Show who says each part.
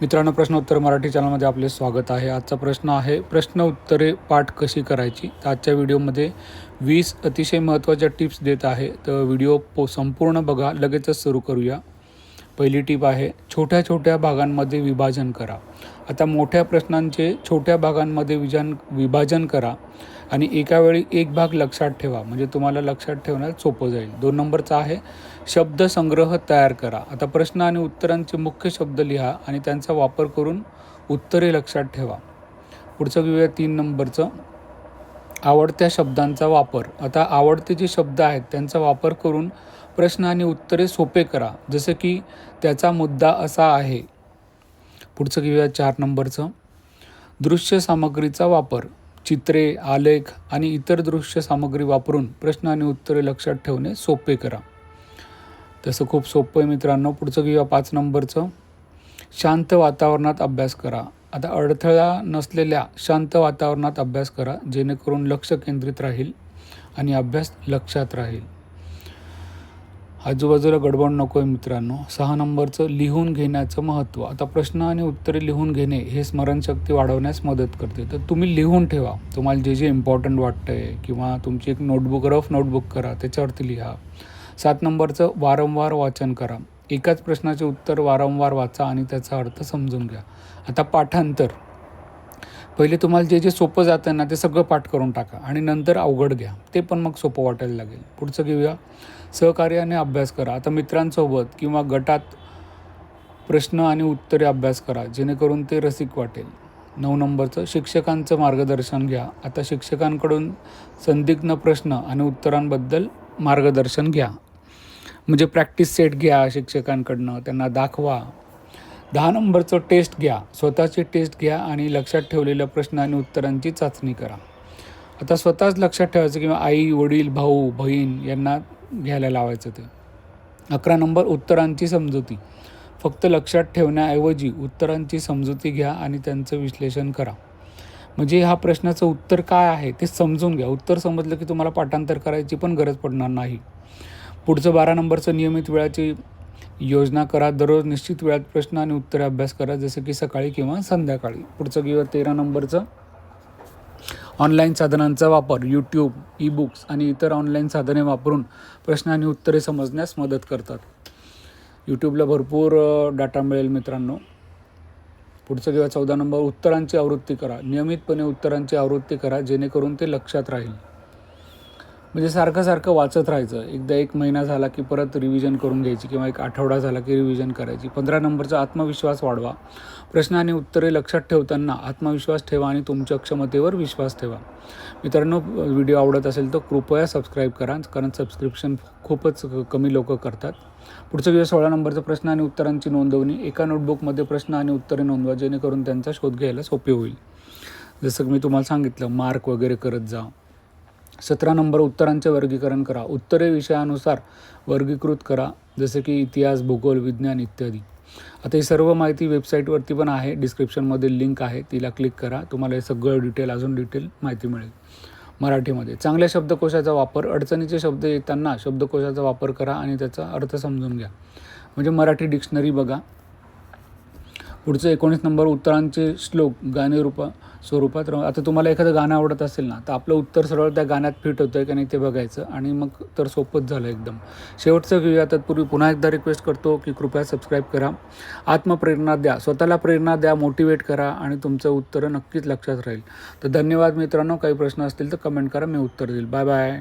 Speaker 1: मित्रांनो प्रश्न उत्तर मराठी चॅनलमध्ये आपले स्वागत आहे. आजचा प्रश्न आहे प्रश्न उत्तरे पाठ कशी करायची? तर आजच्या व्हिडिओमध्ये वीस अतिशय महत्त्वाच्या टिप्स देत आहे. तर व्हिडिओ पो संपूर्ण बघा लगेचच सुरू करूया. पहिली टीप आहे छोट्या छोट्या भागांमध्ये विभाजन करा. आता मोठ्या प्रश्नांचे छोट्या भागांमध्ये विजन विभाजन करा आणि एका वेळी एक भाग लक्षात ठेवा. म्हणजे तुम्हाला लक्षात ठेवण्यास सोपं जाईल. दोन नंबरचा आहे शब्दसंग्रह तयार करा. आता प्रश्न आणि उत्तरांचे मुख्य शब्द लिहा आणि त्यांचा वापर करून उत्तरे लक्षात ठेवा. पुढचं घेऊया तीन नंबरचं. आवडत्या शब्दांचा वापर. आता आवडते जे शब्द आहेत त्यांचा वापर करून प्रश्न आणि उत्तरे सोपे करा जसं की त्याचा मुद्दा असा आहे. पुढचं घेऊया चार नंबरचं. दृश्य सामग्रीचा वापर चित्रे आलेख आणि इतर दृश्य सामग्री वापरून प्रश्न आणि उत्तरे लक्षात ठेवणे सोपे करा. तसं खूप सोपं आहे मित्रांनो. पुढचं घेऊया पाच नंबरचं. शांत वातावरणात अभ्यास करा. आता अडथळा नसलेल्या शांत वातावरणात अभ्यास करा जेणेकरून लक्ष केंद्रित राहील आणि अभ्यास लक्षात राहील. आजूबाजूला गडबड नको आहे मित्रांनो. सहा नंबरचं लिहून घेण्याचं महत्त्व आता प्रश्न आणि उत्तरे लिहून घेणे हे स्मरणशक्ती वाढवण्यास मदत करते. तर तुम्ही लिहून ठेवा. तुम्हाला जे जे इम्पॉर्टंट वाटतं आहे किंवा तुमची एक नोटबुक रफ नोटबुक करा त्याच्यावरती लिहा. सात नंबरचं वारंवार वाचन करा. एकाच प्रश्नाचे उत्तर वारंवार वाचा आणि त्याचा अर्थ समजून घ्या. आता पाठांतर. पहिले तुम्हाला जे जे सोपं जातं ना ते सगळं पाठ करून टाका आणि नंतर अवघड घ्या. ते पण मग सोपं वाटायला लागेल. पुढचं घेऊया. सहकार्याने अभ्यास करा. आता मित्रांसोबत किंवा गटात प्रश्न आणि उत्तरे अभ्यास करा जेणेकरून ते रसिक वाटेल. नऊ नंबरचं शिक्षकांचं मार्गदर्शन घ्या. आता शिक्षकांकडून संदिग्ध प्रश्न आणि उत्तरांबद्दल मार्गदर्शन घ्या. म्हणजे प्रॅक्टिस सेट घ्या शिक्षकांकडनं त्यांना दाखवा. दहा नंबरचं टेस्ट घ्या. स्वतःची टेस्ट घ्या आणि लक्षात ठेवलेल्या प्रश्न आणि उत्तरांची चाचणी करा. आता स्वतःच लक्षात ठेवायचं किंवा आई वडील भाऊ बहीण यांना घ्यायला लावायचं ते. अकरा नंबर उत्तरांची समजुती. फक्त लक्षात ठेवण्याऐवजी उत्तरांची समजुती घ्या आणि त्यांचं विश्लेषण करा. म्हणजे ह्या प्रश्नाचं उत्तर काय आहे ते समजून घ्या. उत्तर समजलं की तुम्हाला पाठांतर करायची पण गरज पडणार नाही. पुढचं बारा नंबरचं नियमित वेळाची योजना करा दररोज निश्चित वेळात प्रश्न आणि उत्तरे अभ्यास करा जसं की सकाळी किंवा संध्याकाळी. पुढचं किंवा तेरा नंबरचं. ऑनलाईन साधनांचा वापर यूट्यूब ई बुक्स आणि इतर ऑनलाईन साधने वापरून प्रश्न आणि उत्तरे समजण्यास मदत करतात. यूट्यूबला भरपूर डाटा मिळेल मित्रांनो. पुढचं किंवा चौदा नंबर उत्तरांची आवृत्ती करा. नियमितपणे उत्तरांची आवृत्ती करा जेणेकरून ते लक्षात राहील. म्हणजे सारखं सारखं वाचत राहायचं. एकदा एक महिना झाला की परत रिव्हिजन करून घ्यायची किंवा एक आठवडा झाला की रिव्हिजन करायची. पंधरा नंबरचा आत्मविश्वास वाढवा. प्रश्न आणि उत्तरे लक्षात ठेवताना आत्मविश्वास ठेवा आणि तुमच्या क्षमतेवर विश्वास ठेवा. मित्रांनो व्हिडिओ आवडत असेल तर कृपया सबस्क्राईब करा कारण सबस्क्रिप्शन खूपच कमी लोक करतात. पुढचं किंवा सोळा नंबरचा प्रश्न आणि उत्तरांची नोंदवणी. एका नोटबुकमध्ये प्रश्न आणि उत्तरे नोंदवा जेणेकरून त्यांचा शोध घ्यायला सोपे होईल. जसं की मी तुम्हाला सांगितलं मार्क वगैरे करत जा. सतरा नंबर उत्तरांचे वर्गीकरण करा. उत्तरे विषयानुसार वर्गीकृत करा जसे की इतिहास भूगोल विज्ञान इत्यादी. आता ही सर्व माहिती वेबसाईटवरती पण आहे. डिस्क्रिप्शनमध्ये लिंक आहे. तिला क्लिक करा. तुम्हाला हे सगळं डिटेल अजून डिटेल माहिती मिळेल मराठीमध्ये. चांगल्या शब्दकोशाचा वापर अडचणीचे शब्द येताना शब्दकोशाचा वापर करा आणि त्याचा अर्थ समजून घ्या. म्हणजे मराठी डिक्शनरी बघा. पुढचं एकोणीस नंबर उत्तरांचे श्लोक गाणे रूपा स्वरूपात आता तुम्हाला एखादं गाणं आवडत असेल ना तर आपलं उत्तर सरळ त्या गाण्यात फिट होतं आहे का नाही ते बघायचं आणि मग तर सोपंच झालं एकदम. शेवटचं घेऊया तत्पूर्वी पुन्हा एकदा रिक्वेस्ट करतो की कृपया सबस्क्राईब करा. आत्मप्रेरणा द्या. स्वतःला प्रेरणा द्या मोटिवेट करा आणि तुमचं उत्तरं नक्कीच लक्षात राहील. तर धन्यवाद मित्रांनो. काही प्रश्न असतील तर कमेंट करा मी उत्तर देईल. Bye bye